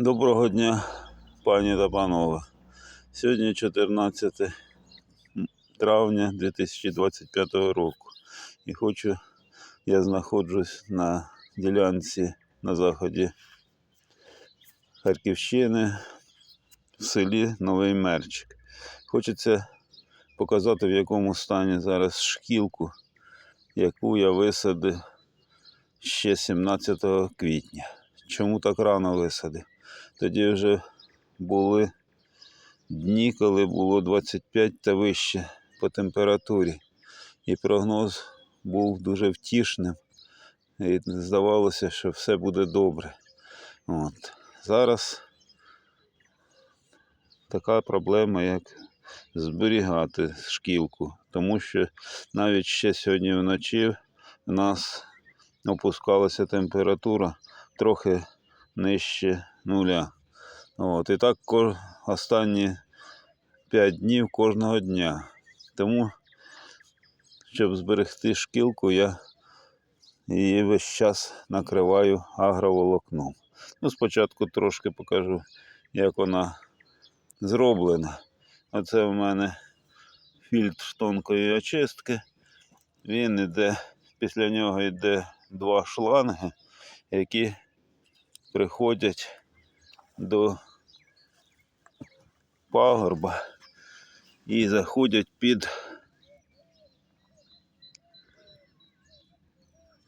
Доброго дня, пані та панове. Сьогодні 14 травня 2025 року. І хочу, я знаходжусь на ділянці на заході Харківщини в селі Новий Мерчик. Хочеться показати, в якому стані зараз шкілку, яку я висадив ще 17 квітня. Чому так рано висадив? Тоді вже були дні, коли було 25 та вище по температурі. І прогноз був дуже втішним. І здавалося, що все буде добре. От. Зараз така проблема, як зберігати шкілку. Тому що навіть ще сьогодні вночі в нас опускалася температура трохи нижче нуля. От, і так останні 5 днів кожного дня. Тому, щоб зберегти шкілку, я її весь час накриваю агроволокном. Ну, спочатку трошки покажу, як вона зроблена. Оце в мене фільтр тонкої очистки. Він іде, після нього йде два шланги, які приходять до пагорба і заходять під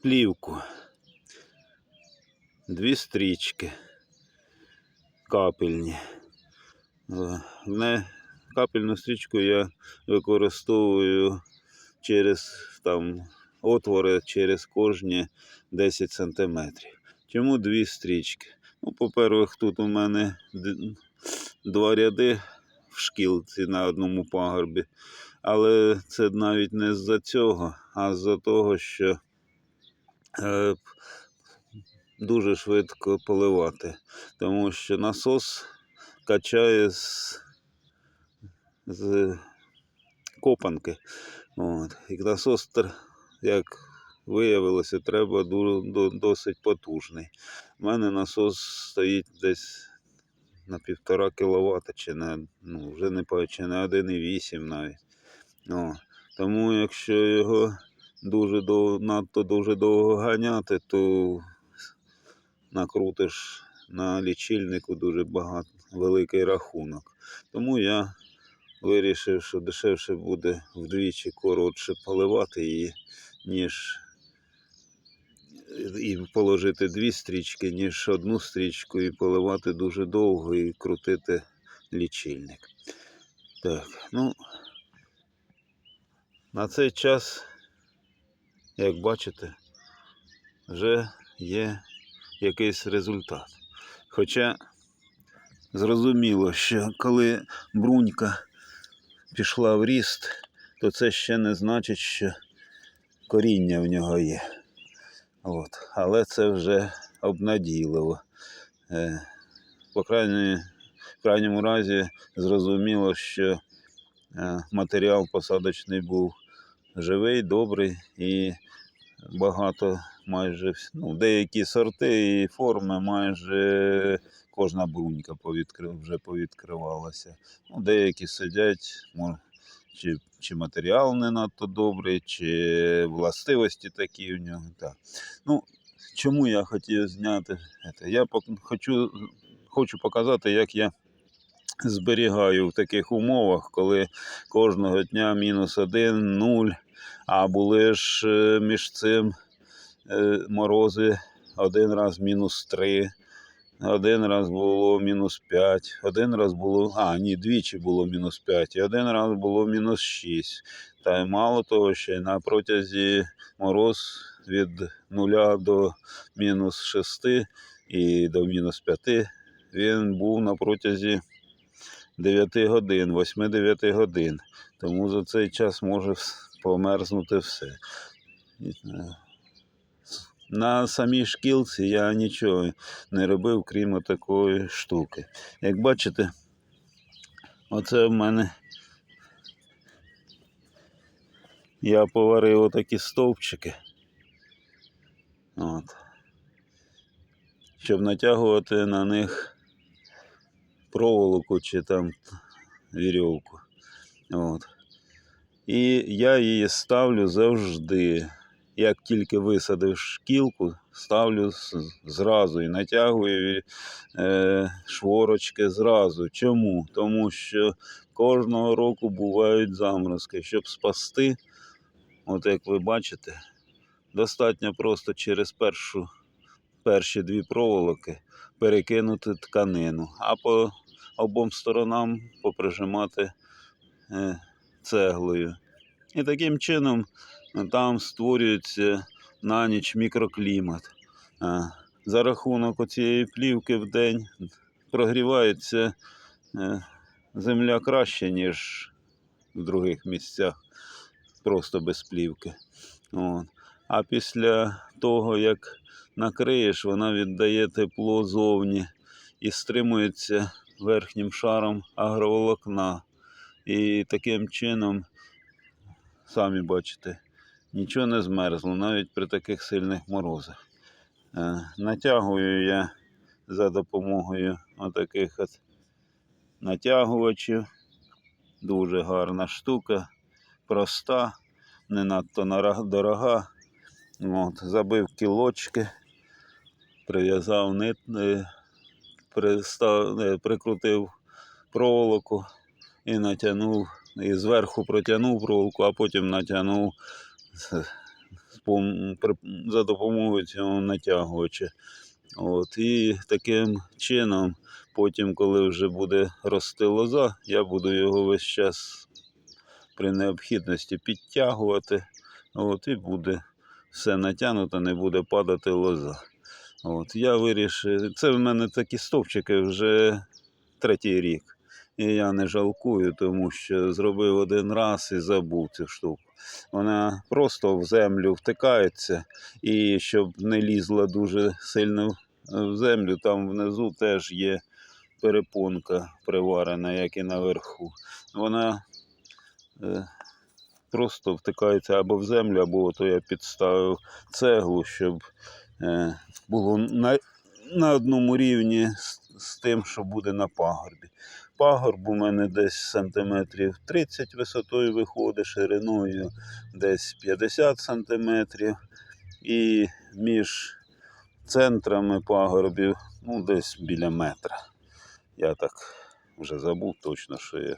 плівку. Дві стрічки капельні. Не капельну стрічку я використовую через там отвори через кожні 10 сантиметрів. Чому дві стрічки? Ну, по-перше, тут у мене два ряди в шкілці на одному пагорбі. Але це навіть не з-за цього, а з-за того, що е, дуже швидко поливати. Тому що насос качає з, з копанки. От. І насос, як виявилося, треба досить потужний. У мене насос стоїть десь на півтора кіловата, чи на, ну, вже не чи на 1,8 навіть. О, тому якщо його дуже дов, надто дуже довго ганяти, то накрутиш на лічильнику дуже багато, великий рахунок. Тому я вирішив, що дешевше буде вдвічі коротше поливати її, ніж і положити дві стрічки, ніж одну стрічку і поливати дуже довго і крутити лічильник. Так, ну на цей час, як бачите, вже є якийсь результат. Хоча зрозуміло, що коли брунька пішла в ріст, то це ще не значить, що коріння в нього є. От. Але це вже обнадійливо. Е, по крайній, в крайньому разі зрозуміло, що е, матеріал посадочний був живий, добрий і багато майже ну, деякі сорти і форми майже кожна брунька повідкри- вже повідкривалася. Ну, деякі сидять, мо- чи, чи матеріал не надто добрий, чи властивості такі в нього. Так. Ну, чому я хотів зняти це? Я хочу, хочу показати, як я зберігаю в таких умовах, коли кожного дня мінус один, нуль, а були ж е, між цим е, морози один раз мінус три. Один раз було мінус 5, один раз було, а, ні, двічі було мінус 5, і один раз було мінус 6. Та й мало того, ще на протязі мороз від 0 до мінус 6 і до мінус 5 він був на протязі 9 годин, 8-9 годин. Тому за цей час може померзнути все. На самій шкілці я нічого не робив, крім такої штуки. Як бачите, оце в мене я поварив отакі стовпчики. От. Щоб натягувати на них проволоку чи там вірьовку. От. І я її ставлю завжди. Як тільки висадив шкілку, ставлю зразу і натягую е, шворочки зразу. Чому? Тому що кожного року бувають заморозки. Щоб спасти, от як ви бачите, достатньо просто через першу, перші дві проволоки перекинути тканину, а по обом сторонам поприжимати е, цеглою. І таким чином там створюється на ніч мікроклімат. За рахунок цієї плівки в день прогрівається е, земля краще, ніж в других місцях, просто без плівки. От. А після того, як накриєш, вона віддає тепло зовні і стримується верхнім шаром агроволокна. І таким чином, самі бачите, нічого не змерзло, навіть при таких сильних морозах. Е, Натягую я за допомогою отаких от натягувачів. Дуже гарна штука, проста, не надто дорога. От, забив кілочки, прив'язав нит, е, пристав, е, прикрутив проволоку і натягнув, і зверху протягнув проволоку, а потім натягнув за допомогою цього натягувача. От, і таким чином, потім, коли вже буде рости лоза, я буду його весь час при необхідності підтягувати. От, і буде все натягнуто, не буде падати лоза. От, я вирішив, це в мене такі стовпчики вже третій рік. І я не жалкую, тому що зробив один раз і забув цю штуку. Вона просто в землю втикається, і щоб не лізла дуже сильно в- землю, там внизу теж є перепонка приварена, як і наверху. Вона е, просто втикається або в землю, або ото я підставив цеглу, щоб е, було на, на одному рівні з тим, що буде на пагорбі. Пагорб у мене десь сантиметрів 30 висотою виходить, шириною десь 50 сантиметрів. І між центрами пагорбів ну, десь біля метра. Я так вже забув точно, що я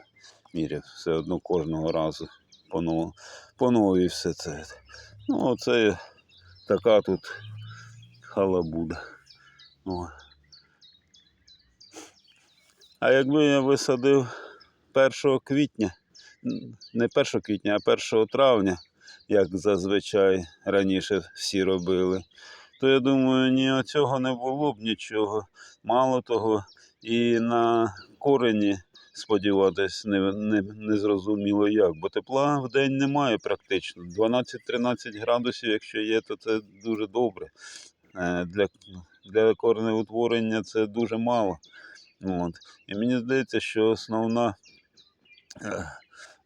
міряв все одно кожного разу по новій все це. Ну, оце така тут халабуда. О. А якби я висадив 1 квітня, не 1 квітня, а 1 травня, як зазвичай раніше всі робили, то я думаю, ні цього не було б нічого. Мало того, і на корені сподіватись не, не, не зрозуміло як, бо тепла в день немає практично. 12-13 градусів, якщо є, то це дуже добре. Е, Для, для коренеутворення це дуже мало. От. І мені здається, що основна е,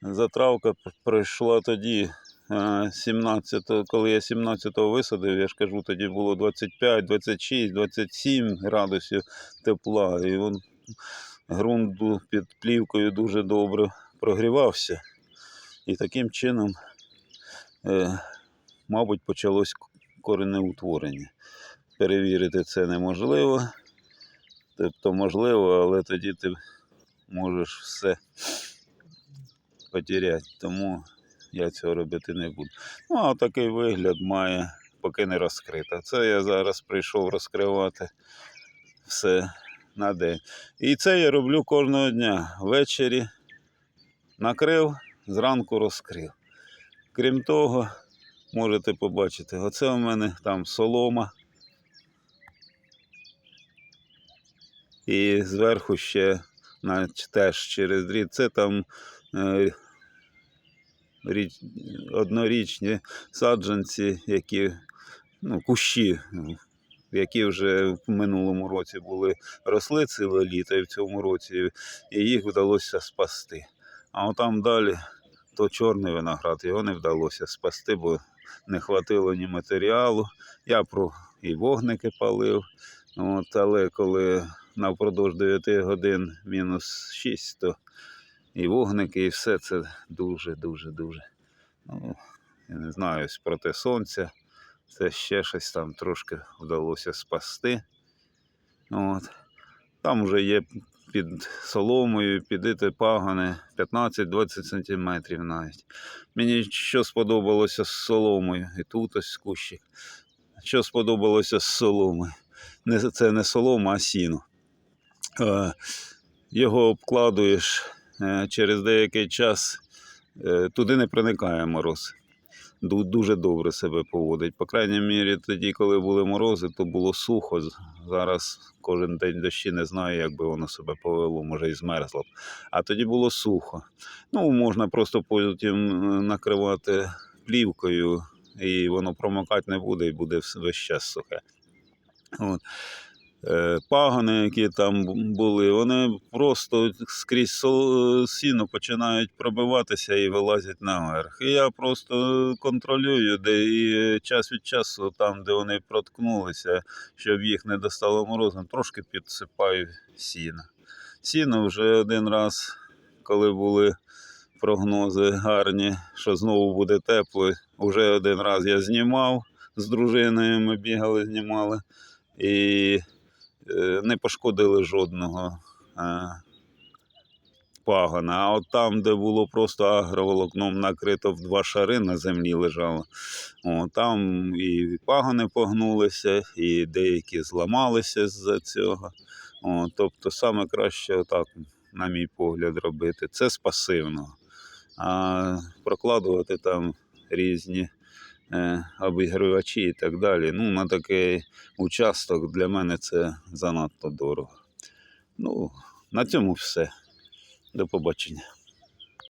затравка пройшла тоді, е, 17, коли я 17-го висадив, я ж кажу, тоді було 25, 26, 27 градусів тепла. І він, ґрунт під плівкою дуже добре прогрівався. І таким чином, е, мабуть, почалось коренеутворення. Перевірити це неможливо. Тобто можливо, але тоді ти можеш все потеряти. Тому я цього робити не буду. Ну, а такий вигляд має, поки не розкрита. Це я зараз прийшов розкривати все на день. І це я роблю кожного дня. Ввечері накрив, зранку розкрив. Крім того, можете побачити, оце у мене там солома. І зверху ще на, теж через дріт. Це там е, річ, однорічні саджанці, які, ну, кущі, які вже в минулому році були росли ціле літо, і в цьому році і їх вдалося спасти. А отам далі то чорний виноград, його не вдалося спасти, бо не хватило ні матеріалу. Я про і вогники палив. От, але коли навпродовж 9 годин мінус 6, то і вогники, і все це дуже, дуже, дуже. Ну, я не знаю, ось проти сонця. Це ще щось там трошки вдалося спасти. От. Там вже є під соломою, підити пагони 15-20 сантиметрів навіть. Мені що сподобалося з соломою, і тут ось кущик. Що сподобалося з соломою? Це не солома, а сіно. Е, його обкладуєш е, через деякий час, е, туди не проникає мороз. Дуже добре себе поводить. По крайній мірі, тоді, коли були морози, то було сухо. Зараз кожен день дощі не знаю, як би воно себе повело, може і змерзло б. А тоді було сухо. Ну, можна просто потім накривати плівкою, і воно промокати не буде, і буде весь час сухе. От. Е, Пагони, які там були, вони просто скрізь сіно починають пробиватися і вилазять наверх. І я просто контролюю, де і час від часу, там, де вони проткнулися, щоб їх не достало морозом, трошки підсипаю сіна. Сіно вже один раз, коли були прогнози гарні, що знову буде тепло, вже один раз я знімав з дружиною, ми бігали, знімали. І е, не пошкодили жодного е, пагона. А от там, де було просто агроволокном накрито в два шари на землі лежало, о, там і пагони погнулися, і деякі зламалися з-за цього. О, тобто саме краще отак, на мій погляд, робити. Це з пасивного. А прокладувати там різні е, обігрівачі і так далі. Ну, на такий участок для мене це занадто дорого. Ну, на цьому все. До побачення.